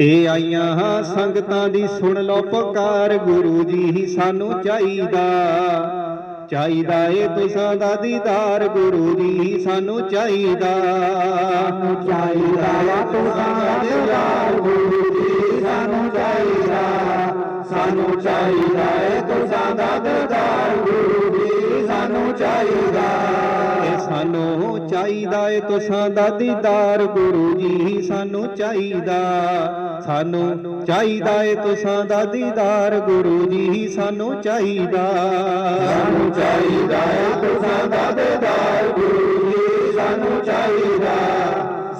ਇਹ ਆਈਆਂ ਸੰਗਤਾਂ ਦੀ ਸੁਣ ਲਓ ਪੁਕਾਰ, ਗੁਰੂ ਜੀ ਸਾਨੂੰ ਚਾਹੀਦਾ। ਚਾਹੀਦਾ ਏ ਤੁਸਾਂ ਦਾ ਦੀਦਾਰ, ਗੁਰੂ ਜੀ ਸਾਨੂੰ ਚਾਹੀਦਾ। ਸਾਨੂੰ ਚਾਹੀਦਾ ਵਾ ਤੁਸਾਂ ਦਾ ਦੀਦਾਰ, ਗੁਰੂ ਜੀ ਸਾਨੂੰ ਚਾਹੀਦਾ। ਸਾਨੂੰ ਚਾਹੀਦਾ ਏ ਤੁਸਾਂ ਦਾ ਦੀਦਾਰ, ਗੁਰੂ ਜੀ ਸਾਨੂੰ ਚਾਹੀਦਾ। ਸਾਨੂੰ ਚਾਹੀਦਾ ਏ ਤੁਸਾਂ ਦਾ ਦੀਦਾਰ ਗੁਰੂ ਜੀ ਸਾਨੂੰ ਚਾਹੀਦਾ। ਸਾਨੂੰ ਚਾਹੀਦਾ ਏ ਤੁਸਾਂ ਦਾ ਦੀਦਾਰ ਗੁਰੂ ਜੀ ਸਾਨੂੰ ਚਾਹੀਦਾ। ਸਾਨੂੰ ਚਾਹੀਦਾ ਏ ਤੁਸਾਂ ਦਾ ਦੀਦਾਰ ਗੁਰੂ ਜੀ ਸਾਨੂੰ ਚਾਹੀਦਾ।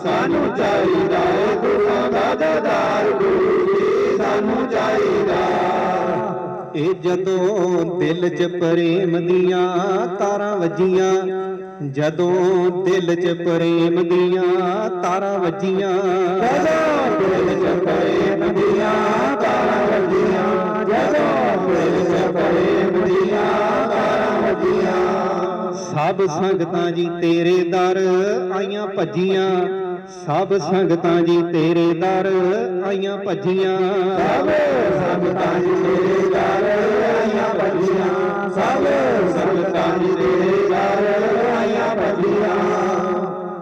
ਸਾਨੂੰ ਚਾਹੀਦਾ ਏ ਤੁਸਾਂ ਦਾ ਦੀਦਾਰ ਗੁਰੂ ਜੀ ਸਾਨੂੰ ਚਾਹੀਦਾ। ਇਹ ਜਦੋਂ ਦਿਲ 'ਚ ਪ੍ਰੇਮ ਦੀਆਂ ਤਾਰਾਂ ਵੱਜੀਆਂ ਜਦੋਂ ਦਿਲ 'ਚ ਪ੍ਰੇਮ ਦੀਆਂ ਤਾਰਾਂ ਵੱਜੀਆਂ, ਜਦੋਂ ਦਿਲ ਚ ਪ੍ਰੇਮ ਦੀਆਂ ਤਾਰਾਂ ਵੱਜੀਆਂ, ਜਦੋਂ ਦਿਲ ਚ ਪ੍ਰੇਮ ਦੀਆਂ ਤਾਰਾਂ ਵੱਜੀਆਂ। ਸਭ ਸੰਗਤਾਂ ਜੀ ਤੇਰੇ ਦਰ ਆਈਆਂ ਭੱਜੀਆਂ, ਸਭ ਸੰਗਤਾਂ ਜੀ ਤੇਰੇ ਦਰ ਆਈਆਂ ਭੱਜੀਆਂ। ਸਭ ਸੰਗਤਾਂ ਜੀ ਤੇਰੇ ਘਰ ਆਈਆਂ ਭੱਜੀਆਂ, ਸਭ ਸੰਗਤਾਂ ਜੀ ਤੇਰੇ ਘਰ ਆਈਆਂ ਭੱਜੀਆਂ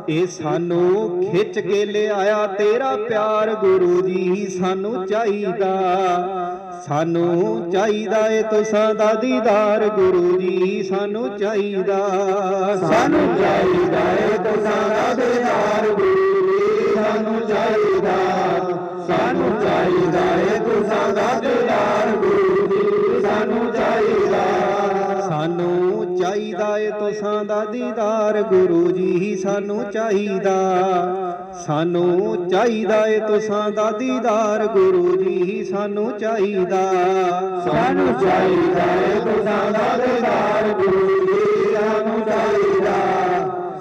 ਇਹ ਸਾਨੂੰ ਖਿੱਚ ਕੇ ਲਿਆਇਆ, ਤੇਰਾ ਪਿਆਰ ਗੁਰੂ ਜੀ ਸਾਨੂੰ ਚਾਹੀਦਾ। ਸਾਨੂੰ ਚਾਹੀਦਾ ਏ ਤੁਸਾਂ ਦਾ ਦੀਦਾਰ ਗੁਰੂ ਜੀ ਸਾਨੂੰ ਚਾਹੀਦਾ। ਸਾਨੂੰ ਚਾਹੀਦਾ ਏ ਤੁਸਾਂ ਚਾਹੀਦਾ ਏ ਤੁਸਾਂ ਦਾ ਦੀਦਾਰ ਗੁਰੂ ਜੀ ਸਾਨੂੰ ਚਾਹੀਦਾ। ਸਾਨੂੰ ਚਾਹੀਦਾ ਏ ਤੁਸਾਂ ਦਾ ਦੀਦਾਰ ਗੁਰੂ ਜੀ ਸਾਨੂੰ ਚਾਹੀਦਾ। ਸਾਨੂੰ ਚਾਹੀਦਾ ਏ ਤੁਸਾਂ ਦਾ ਦੀਦਾਰ ਗੁਰੂ ਜੀ ਸਾਨੂੰ ਚਾਹੀਦਾ।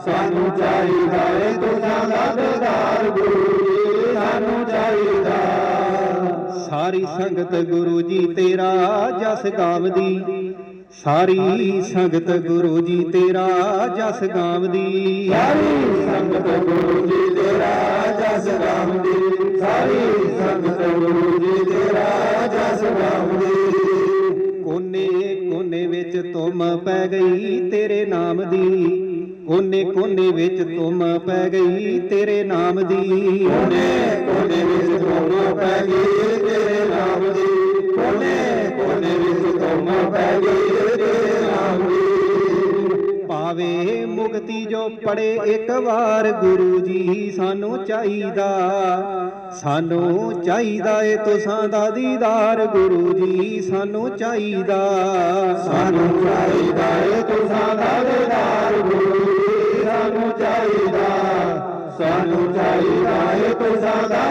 ਸਾਨੂੰ ਚਾਹੀਦਾ ਏ ਤੁਸਾਂ ਦਾ ਦੀਦਾਰ ਗੁਰੂ ਜੀ ਸਾਨੂੰ ਚਾਹੀਦਾ। ਸਾਰੀ ਸੰਗਤ ਗੁਰੂ ਜੀ ਤੇਰਾ ਜਸ ਗਾਵਦੀ। ਸਾਰੀ ਸੰਗਤ ਗੁਰੂ ਜੀ ਤੇਰਾ ਜਸ ਗਾਵਦੀ। ਸਾਰੀ ਸੰਗਤ ਗੁਰੂ ਜੀ ਤੇਰਾ ਜਸ ਗਾਉਂਦੀ ਸਾਰੀ ਸੰਗਤ ਗੁਰੂ ਜੀ ਤੇਰਾ ਜਸ ਗਾਉਂਦੀ ਕੋਨੇ ਕੋਨੇ ਵਿੱਚ ਤੁਮ ਪੈ ਗਈ ਤੇਰੇ ਨਾਮ ਦੀ। ਕੋਨੇ ਕੋਨੇ ਵਿੱਚ ਤੁਮ ਪੈ ਗਈ ਤੇਰੇ ਨਾਮ ਦੀ। ਕੋਨੇ ਕੋਨੇ ਵਿੱਚ ਤੁਮ ਪੈ ਗਈ ਤੇਰੇ ਨਾਮ ਦੀ। ਕੋਨੇ ਵਿੱਚ ਤੁਮ ਪੈ ਗਈ ਪਾਵੇ ਮੁਕਤੀ ਜੋ ਪੜੇ ਇੱਕ ਵਾਰ ਗੁਰੂ ਜੀ, ਸਾਨੂੰ ਚਾਹੀਦਾ। ਸਾਨੂੰ ਚਾਹੀਦਾ ਏ ਤੁਸਾਂ ਦਾ ਦੀਦਾਰ ਗੁਰੂ ਜੀ, ਸਾਨੂੰ ਚਾਹੀਦਾ। ਸਾਨੂੰ ਚਾਹੀਦਾ ਏ ਤੁਸਾਂ ਦਾ ਦੀਦਾਰ ਗੁਰੂ ਜੀ, ਸਾਨੂੰ ਚਾਹੀਦਾ। ਸਾਨੂੰ ਚਾਹੀਦਾ ਏ ਤੁਸਾਂ ਦਾ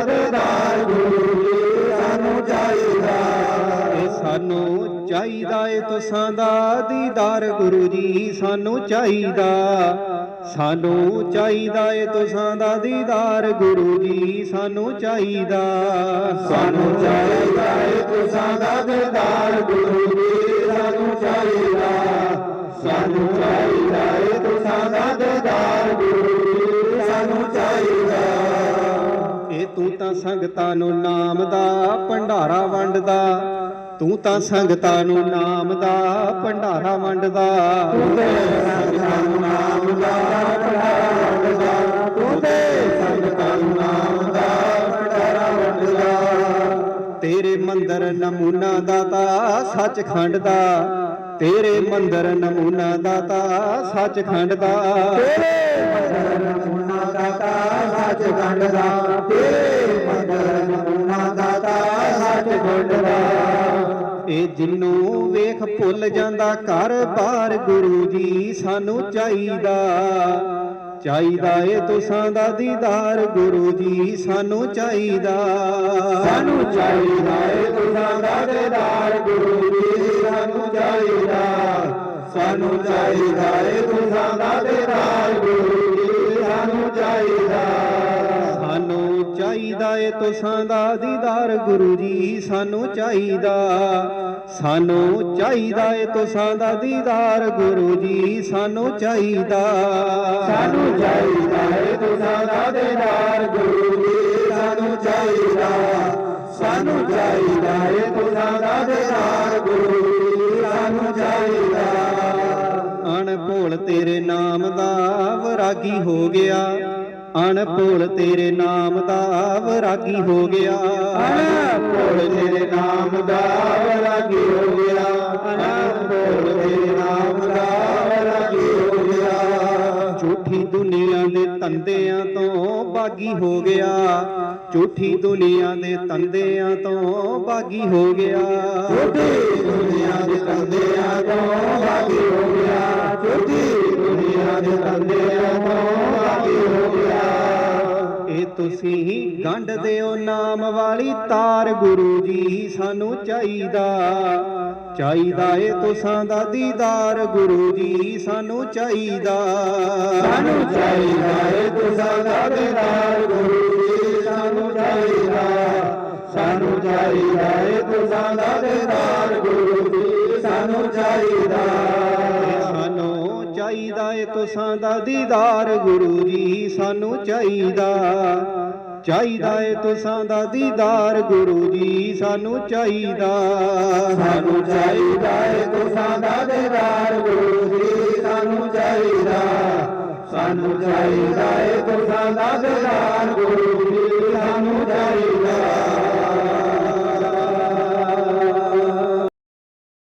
ਸਾਨੂੰ ਚਾਹੀਦਾ ਏ ਤੁਸਾਂ ਦਾ ਦੀਦਾਰ ਗੁਰੂ ਜੀ, ਸਾਨੂੰ ਚਾਹੀਦਾ। ਸਾਨੂੰ ਚਾਹੀਦਾ ਏ ਤੁਸਾਂ ਦਾ ਦੀਦਾਰ ਗੁਰੂ ਜੀ, ਸਾਨੂੰ ਚਾਹੀਦਾ। ਸਾਨੂੰ ਚਾਹੀਦਾ ਏ ਤੁਸਾਂ ਦਾ ਦੀਦਾਰ ਗੁਰੂ ਜੀ, ਸਾਨੂੰ ਚਾਹੀਦਾ। ਸਾਨੂੰ ਚਾਹੀਦਾ ਏ ਤੁਸਾਂ ਦਾ ਦੀਦਾਰ ਗੁਰੂ ਜੀ, ਸਾਨੂੰ ਚਾਹੀਦਾ। ਇਹ ਤੂੰ ਤਾਂ ਸੰਗਤਾਂ ਨੂੰ ਨਾਮ ਦਾ, ਭੰਡਾਰਾ ਵੰਡਦਾ। ਤੂੰ ਤਾਂ ਸੰਗਤਾਂ ਨੂੰ ਨਾਮ ਦਾ ਭੰਡਾਰਾ ਵੰਡਦਾ। ਤੂੰ ਤੇ ਸੰਗਤਾਂ ਨੂੰ ਨਾਮ ਦਾ ਭੰਡਾਰਾ ਵੰਡਦਾ। ਤੂੰ ਤੇ ਸੰਗਤਾਂ ਨੂੰ ਨਾਮ ਦਾ ਭੰਡਾਰਾ ਵੰਡਦਾ। ਤੇਰੇ ਮੰਦਰ ਨਮੂਨਾ ਦਾਤਾ ਸੱਚਖੰਡ ਦਾ। ਤੇਰੇ ਮੰਦਰ ਨਮੂਨਾ ਦਾਤਾ ਸੱਚਖੰਡ ਦਾ। ਤੇਰੇ ਮੰਦਰ ਨਮੂਨਾ ਦਾਤਾ ਸੱਚ ਖੰਡ ਦਾ। ਤੇਰੇ ਮੰਦਰ ਨਮੂਨਾ ਦਾਤਾ ਸੱਚ ਖੰਡ ਦਾ। ਇਹ ਜਿੰਨੂੰ ਵੇਖ ਭੁੱਲ ਜਾਂਦਾ ਘਰ ਬਾਰ ਗੁਰੂ ਜੀ ਸਾਨੂੰ ਚਾਹੀਦਾ। ਚਾਹੀਦਾ ਏ ਤੁਸਾਂ ਦਾ ਦੀਦਾਰ ਗੁਰੂ ਜੀ ਸਾਨੂੰ ਚਾਹੀਦਾ। ਸਾਨੂੰ ਚਾਹੀਦਾ ਏ ਤੁਸਾਂ ਦਾ ਦੀਦਾਰ ਗੁਰੂ ਜੀ ਸਾਨੂੰ ਚਾਹੀਦਾ। ਸਾਨੂੰ ਚਾਹੀਦਾ ਏ ਤੁਸਾਂ ਦਾ ਦੀਦਾਰ ਚਾਹੀਦਾ ਏ ਤੁਸਾਂ ਦਾ ਦੀਦਾਰ ਗੁਰੂ ਜੀ ਸਾਨੂੰ ਚਾਹੀਦਾ। ਸਾਨੂੰ ਚਾਹੀਦਾ ਏ ਤੁਸਾਂ ਦਾ ਦੀਦਾਰ ਗੁਰੂ ਜੀ ਸਾਨੂੰ ਚਾਹੀਦਾ। ਸਾਨੂੰ ਚਾਹੀਦਾ ਏ ਤੁਸਾਂ ਦਾ ਦੀਦਾਰ ਗੁਰੂ ਜੀ ਸਾਨੂੰ ਚਾਹੀਦਾ। ਸਾਨੂੰ ਚਾਹੀਦਾ ਏ ਤੁਸਾਂ ਦਾ ਦੇਦਾਰ ਗੁਰੂ ਜੀ ਸਾਨੂੰ ਚਾਹੀਦਾ। ਅਣਭੋਲ ਤੇਰੇ ਨਾਮ ਦਾ ਵਰਾਗੀ ਹੋ ਗਿਆ। ਅਣਭੋਲ ਤੇਰੇ ਨਾਮ ਦਾ ਵਰਾਗੀ ਹੋ ਗਿਆ। ਅਨੰਦਪੁਰ ਤੇਰੇ ਨਾਮ ਦਾ ਵਰਾਗੀ ਹੋ ਗਿਆ। ਅਨੰਦਪੁਰ ਤੇਰੇ ਨਾਮ ਦਾ ਵਰਾਗੀ ਹੋ ਗਿਆ। ਝੂਠੀ ਦੁਨੀਆ ਦੇ ਤੰਦਿਆਂ ਤੋਂ ਬਾਗੀ ਹੋ ਗਿਆ। ਝੂਠੀ ਦੁਨੀਆ ਦੇ ਤੰਦਿਆਂ ਤੋਂ ਬਾਗੀ ਹੋ ਗਿਆ। ਛੋਟੀ ਦੁਨੀਆ ਦੇ ਤੰਦਿਆਂ ਤੋਂ ਬਾਗੀ ਹੋ ਗਿਆ। ਛੋਟੀ ਦੁਨੀਆ ਦੇ ਤੰਦਿਆਂ ਤੋਂ ਤੁਸੀਂ ਗੰਢ ਦਿਓ ਨਾਮ ਵਾਲੀ ਤਾਰ ਗੁਰੂ ਜੀ ਸਾਨੂੰ ਚਾਹੀਦਾ। ਚਾਹੀਦਾ ਏ ਤੁਸਾਂ ਦਾ ਦੀਦਾਰ ਗੁਰੂ ਜੀ ਸਾਨੂੰ ਚਾਹੀਦਾ। ਸਾਨੂੰ ਚਾਹੀਦਾ ਏ ਤੁਸਾਂ ਦਾ ਦੇਦਾਰ ਗੁਰੂ ਜੀ ਸਾਨੂੰ ਚਾਹੀਦਾ। ਸਾਨੂੰ ਚਾਹੀਦਾ ਏ ਤੁਸਾਂ ਦਾ ਦੇਦਾਰ ਗੁਰੂ ਜੀ ਸਾਨੂੰ ਚਾਹੀਦਾ। ਸਾਨੂੰ ਚਾਹੀਦਾ ਏ ਦਾ ਦੀਦਾਰ ਗੁਰੂ ਜੀ ਸਾਨੂੰ ਚਾਹੀਦਾ। ਚਾਹੀਦਾ ਏ ਤੁਸਾਂ ਦਾ ਦੀਦਾਰ ਗੁਰੂ ਜੀ ਸਾਨੂੰ ਚਾਹੀਦਾ। ਸਾਨੂੰ ਚਾਹੀਦਾ ਏ ਤੁਸਾਂ ਦਾ ਦੇਦਾਰ ਗੁਰੂ ਜੀ ਸਾਨੂੰ ਚਾਹੀਦਾ। ਸਾਨੂੰ ਚਾਹੀਦਾ ਏ ਤੁਸਾਂ ਦਾ ਦੇਦਾਰ ਗੁਰੂ ਜੀ ਸਾਨੂੰ ਚਾਹੀਦਾ